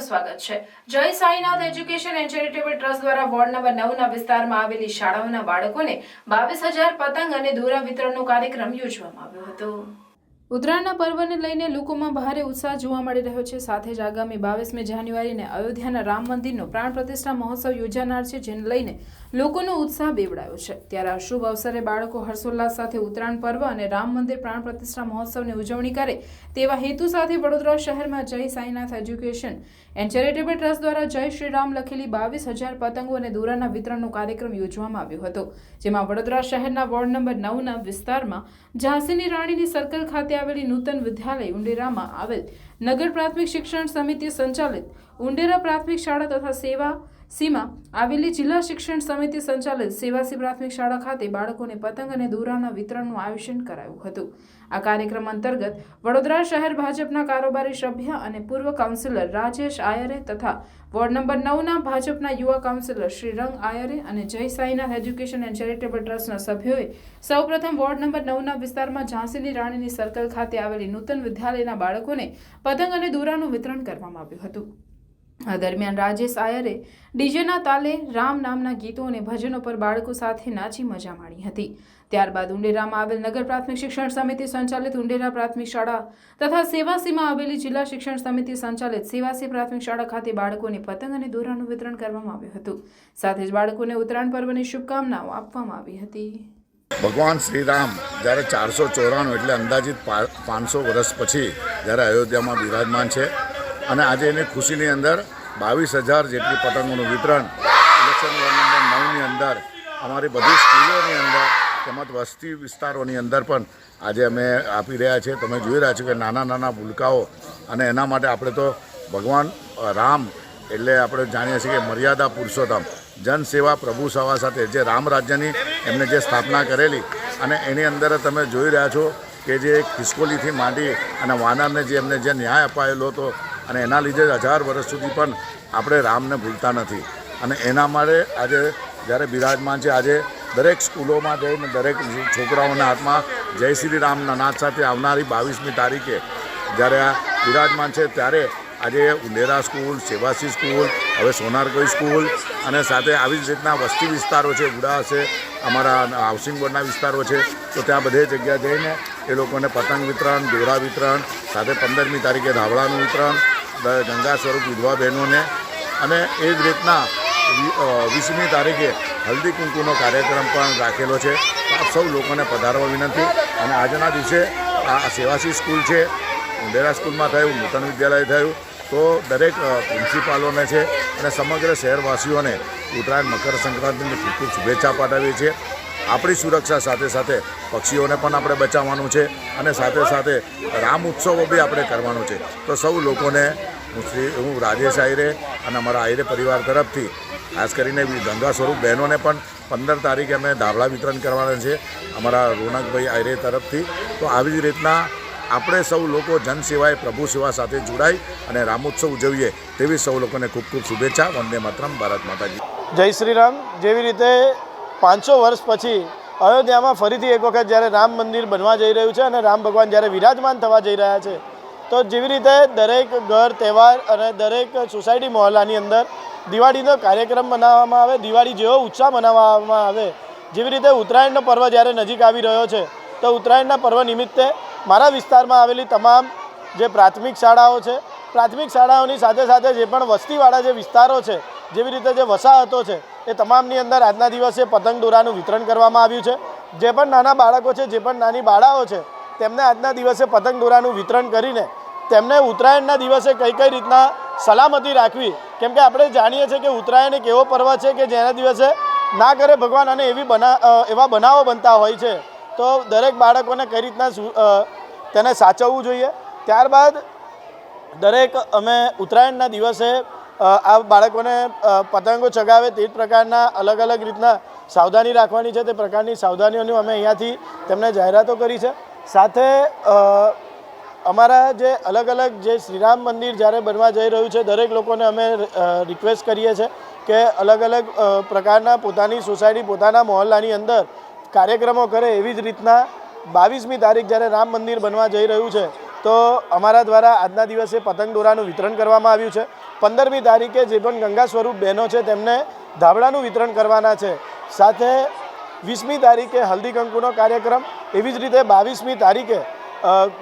આપનું સ્વાગત છે. Jai Sainath education and charitable trust દ્વારા વોર્ડ નંબર નવના વિસ્તારમાં આવેલી શાળાઓના બાળકોને બાવીસ હજાર પતંગ અને દોરા વિતરણનો કાર્યક્રમ યોજવામાં આવ્યો હતો. ઉત્તરાયણના પર્વને લઈને લોકોમાં ભારે ઉત્સાહ જોવા મળી રહ્યો છે. સાથે જ આગામી બાવીસમી જાન્યુઆરીને અયોધ્યાના રામ મંદિરનો પ્રાણ પ્રતિષ્ઠા મહોત્સવ યોજાનાર છે, જેને લઈને લોકોનો ઉત્સાહ બેવડાયો છે. ત્યારે આ શુભ અવસરે બાળકો હર્ષોલ્લાસ સાથે ઉત્તરાયણ પર્વ અને રામ મંદિર પ્રાણ પ્રતિષ્ઠા મહોત્સવની ઉજવણી કરે તેવા હેતુ સાથે વડોદરા શહેરમાં Jai Sainath education and charitable trust દ્વારા જય શ્રી રામ લખેલી બાવીસ હજાર પતંગો અને દોરાના વિતરણનો કાર્યક્રમ યોજવામાં આવ્યો હતો, જેમાં વડોદરા શહેરના વોર્ડ નંબર નવના વિસ્તારમાં ઝાંસીની રાણીની સર્કલ ખાતે આવેલી નૂતન વિદ્યાલય ઉંડેરામાં આવેલ નગર પ્રાથમિક શિક્ષણ સમિતિ સંચાલિત ઉંડેરા પ્રાથમિક શાળા તથા સેવા સીમા, આવેલી જિલ્લા શિક્ષણ સમિતિ સંચાલિત સેવાસી પ્રાથમિક શાળા ખાતે બાળકોને પતંગ અને દોરાના વિતરણનું આયોજન કરાયું હતું. આ કાર્યક્રમ અંતર્ગત વડોદરા શહેર ભાજપના કારોબારી સભ્ય અને પૂર્વ કાઉન્સિલર રાજેશ આયરે તથા વોર્ડ નંબર નવના ભાજપના યુવા કાઉન્સિલર શ્રી રંગ આયરે અને જય સાઈનાથ એજ્યુકેશન એન્ડ ચેરિટેબલ ટ્રસ્ટના સભ્યોએ સૌપ્રથમ વોર્ડ નંબર નવના વિસ્તારમાં ઝાંસીની રાણીની સર્કલ ખાતે આવેલી નૂતન વિદ્યાલયના બાળકોને પતંગ અને દોરાનું વિતરણ કરવામાં આવ્યું હતું. આ દરમિયાન રાજેશ આયરે ડીજેના તાલે રામ નામના ગીતો અને ભજનો પર બાળકો સાથે નાચી મજા માણી હતી. ત્યારબાદ ઉંડેરામાં આવેલ નગર પ્રાથમિક શિક્ષણ સમિતિ સંચાલિત ઉંડેરા પ્રાથમિક શાળા તથા સેવાસીમાં આવેલી જિલ્લા શિક્ષણ સમિતિ સંચાલિત સેવાસી પ્રાથમિક શાળા ખાતે બાળકોને પતંગ અને દોરાનું વિતરણ કરવામાં આવ્યું હતું. સાથે જ બાળકોને ઉત્તરાયણ પર્વની શુભકામનાઓ આપવામાં આવી હતી. ભગવાન શ્રીરામ જ્યારે ચારસો ચોરાણું એટલે અંદાજિત પાંચસો વર્ષ પછી જ્યારે અયોધ્યામાં બિરાજમાન છે અને આજે એની ખુશીની અંદર બાવીસ હજાર જેટલી પતંગોનું વિતરણ ઇલેક્શન વોર્ડ નંબર નવની અંદર, અમારી બધી સ્કૂલોની અંદર, તેમજ વસ્તી વિસ્તારોની અંદર પણ આજે અમે આપી રહ્યા છીએ. તમે જોઈ રહ્યા છો કે નાના નાના ભૂલકાઓ અને એના માટે આપણે તો ભગવાન રામ એટલે આપણે જાણીએ છીએ કે મર્યાદા પુરુષોત્તમ જનસેવા પ્રભુ સેવા સાથે જે રામ રાજ્યની એમને જે સ્થાપના કરેલી અને એની અંદર તમે જોઈ રહ્યા છો કે જે ખિસકોલીથી માંડી અને વાનરને જે એમને જે ન્યાય અપાયેલો હતો અને એના લીધે હજાર વર્ષ સુધી પણ આપણે રામને ભૂલતા નથી. અને એના માટે આજે જ્યારે બિરાજમાન છે, આજે દરેક સ્કૂલોમાં જઈને દરેક છોકરાઓના હાથમાં જય શ્રી રામના નાદ સાથે આવનારી બાવીસમી તારીખે જ્યારે આ બિરાજમાન છે, ત્યારે આજે ઉંડેરા સ્કૂલ, સેવાસી સ્કૂલ, હવે સોનારકોઈ સ્કૂલ અને સાથે આવી જ રીતના વસ્તી વિસ્તારો છે, ગુડા છે અમારા હાઉસિંગ બોર્ડના વિસ્તારો છે, તો ત્યાં બધે જગ્યા જઈને એ લોકોને પતંગ વિતરણ, દોરા વિતરણ, સાથે પંદરમી તારીખે ધાવડાનું વિતરણ ગંગા સ્વરૂપ વિધવા બહેનોને અને એ જ રીતના વીસમી તારીખે હલ્દી કુંકુનો કાર્યક્રમ પણ રાખેલો છે. આપ સૌ લોકોને પધારવા વિનંતી. અને આજના દિવસે આ સેવાસી સ્કૂલ છે ઉંડેરા સ્કૂલમાં થયું, નૂતન વિદ્યાલય થયું, તો દરેક પ્રિન્સિપાલોને છે અને સમગ્ર શહેરવાસીઓને ઉત્તરાયણ મકર સંક્રાંતિની ખૂબ ખૂબ શુભેચ્છા પાઠવીએ છીએ. આપણી સુરક્ષા સાથે સાથે પક્ષીઓને પણ આપણે બચાવવાનું છે અને સાથે સાથે રામ ઉત્સવો બી આપણે કરવાનો છે. તો સૌ લોકોને હું શ્રી, હું રાજેશ આયરે અને અમારા આયરે પરિવાર તરફથી ખાસ કરીને ગંગા સ્વરૂપ બહેનોને પણ પંદર તારીખે અમે ધાબળા વિતરણ કરવાના છે અમારા રોનકભાઈ આયરે તરફથી. તો આવી જ રીતના આપણે સૌ લોકો જનસેવાએ પ્રભુ સેવા સાથે જોડાઈ અને રામોત્સવ ઉજવીએ તેવી સૌ લોકોને ખૂબ ખૂબ શુભેચ્છા. વંદે માતરમ, ભારત માતાજી. જય શ્રી રામ. જેવી રીતે પાંચસો વર્ષ પછી અયોધ્યામાં ફરીથી એક વખત જ્યારે રામ મંદિર બનવા જઈ રહ્યું છે અને રામ ભગવાન જ્યારે વિરાજમાન થવા જઈ રહ્યા છે, તો જેવી રીતે દરેક ઘર, તહેવાર અને દરેક સોસાયટી મહોલ્લાની અંદર દિવાળીનો કાર્યક્રમ મનાવવામાં આવે, દિવાળી જેવો ઉત્સાહ મનાવવામાં આવે, જેવી રીતે ઉત્તરાયણનો પર્વ જ્યારે નજીક આવી રહ્યો છે, તો ઉત્તરાયણના પર્વ નિમિત્તે મારા વિસ્તારમાં આવેલી તમામ જે પ્રાથમિક શાળાઓ છે, પ્રાથમિક શાળાઓની સાથે સાથે જે પણ વસ્તીવાળા જે વિસ્તારો છે, જેવી રીતે જે વસાહતો છે એ તમામની અંદર આજના દિવસે પતંગ દોરાનું વિતરણ કરવામાં આવ્યું છે. જે પણ નાના બાળકો છે, જે પણ નાની બાળાઓ છે, તેમને આજના દિવસે પતંગ દોરાનું વિતરણ કરીને તેમને ઉત્તરાયણના દિવસે કઈ કઈ રીતના સલામતી રાખવી, કેમ કે આપણે જાણીએ છીએ કે ઉત્તરાયણ એક એવો પર્વ છે કે જેના દિવસે ના કરે ભગવાન અને એવી બના એવા બનાવો બનતા હોય છે. તો દરેક બાળકોને કઈ રીતના તેને સાચવવું જોઈએ. ત્યારબાદ દરેક અમે ઉત્તરાયણના દિવસે આ બાળકોને પતંગો ચગાવે તે જ પ્રકારના અલગ અલગ રીતના સાવધાની રાખવાની છે. તે પ્રકારની સાવધાનીઓની અમે અહીંયાથી તેમને જાહેરાતો કરી છે. સાથે અમારા જે અલગ અલગ જે શ્રીરામ મંદિર જ્યારે બનવા જઈ રહ્યું છે, દરેક લોકોને અમે રિક્વેસ્ટ કરીએ છીએ કે અલગ અલગ પ્રકારના પોતાની સોસાયટી પોતાના મહોલ્લાની અંદર કાર્યક્રમો કરે એવી જ રીતના બાવીસમી તારીખ જ્યારે રામ મંદિર બનવા જઈ રહ્યું છે તો અમારા દ્વારા આજના દિવસે પતંગ દોરાનું વિતરણ કરવામાં આવ્યું છે. પંદરમી તારીખે જે પણ ગંગા સ્વરૂપ બહેનો છે, તેમને ધાબળાનું વિતરણ કરવાના છે. સાથે વીસમી તારીખે હલ્દી કંકુનો કાર્યક્રમ. એવી જ રીતે બાવીસમી તારીખે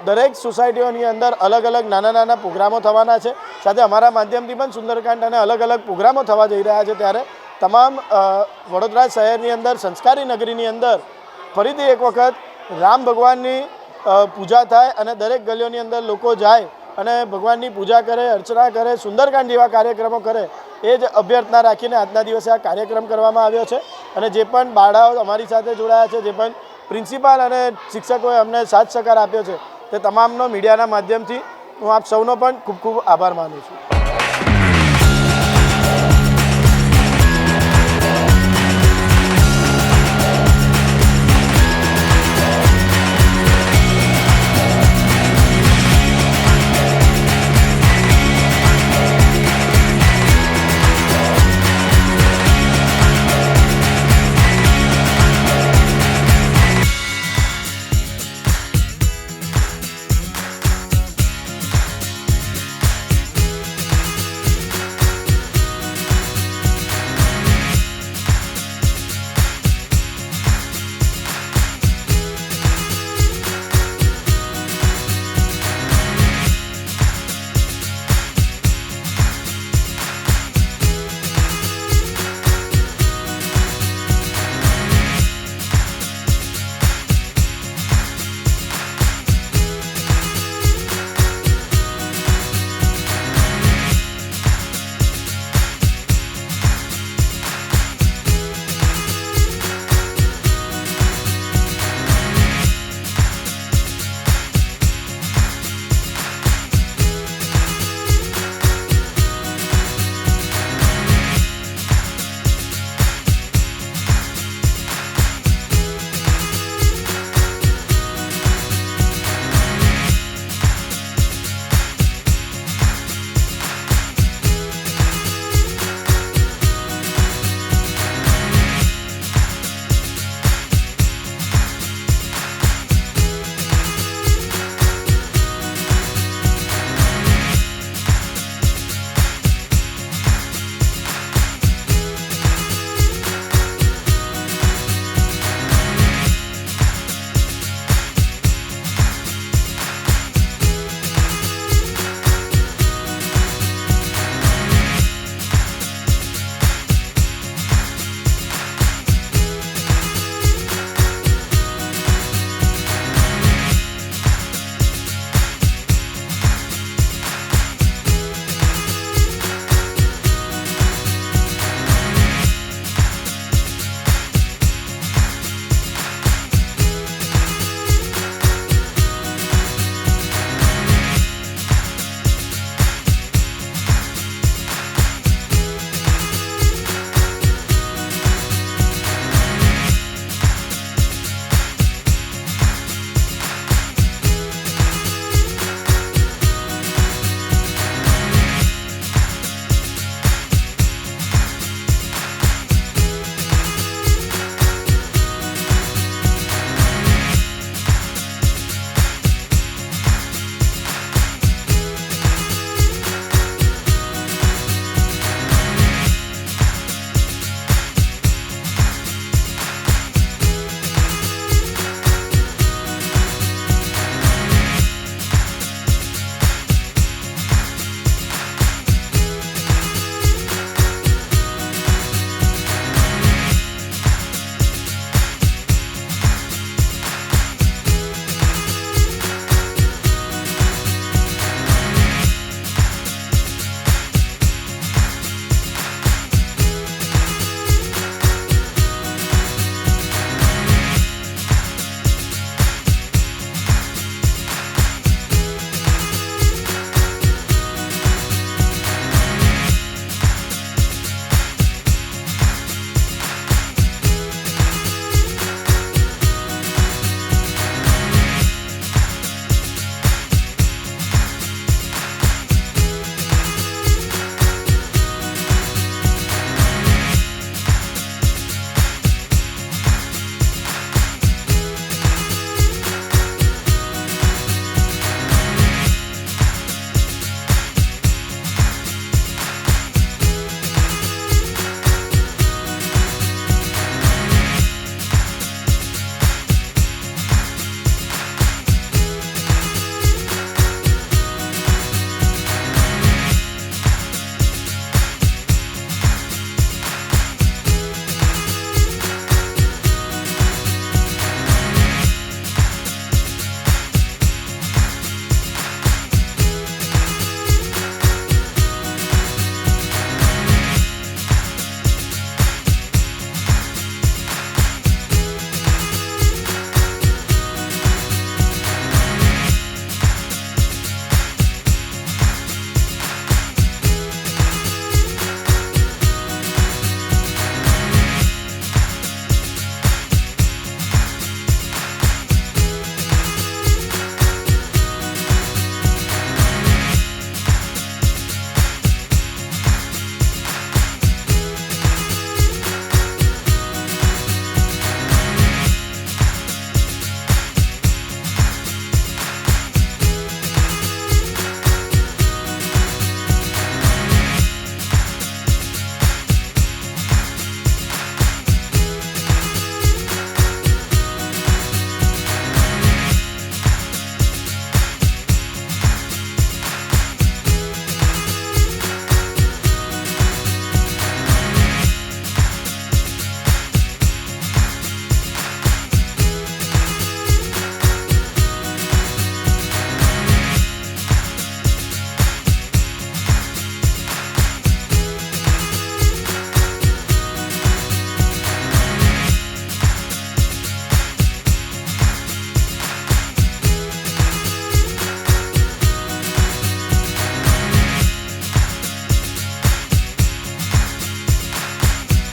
દરેક સોસાયટીઓની અંદર અલગ અલગ નાના નાના પ્રોગ્રામો થવાના છે. સાથે અમારા માધ્યમથી પણ સુંદરકાંડ અને અલગ અલગ પ્રોગ્રામો થવા જઈ રહ્યા છે ત્યારે તમામ વડોદરા શહેરની અંદર, સંસ્કારી નગરીની અંદર ફરીથી એક વખત રામ ભગવાનની પૂજા થાય અને દરેક ગલીઓની અંદર લોકો જાય અને ભગવાનની પૂજા કરે, અર્ચના કરે, સુંદરકાંડ જેવા કાર્યક્રમો કરે, એ જ અભ્યર્થના રાખીને આજના દિવસે આ કાર્યક્રમ કરવામાં આવ્યો છે. અને જે પણ બાળાઓ અમારી સાથે જોડાયા છે, જે પણ પ્રિન્સિપાલ અને શિક્ષકોએ અમને સાથ સહકાર આપ્યો છે, તે તમામનો મીડિયાના માધ્યમથી હું આપ સૌનો પણ ખૂબ ખૂબ આભાર માનું છું.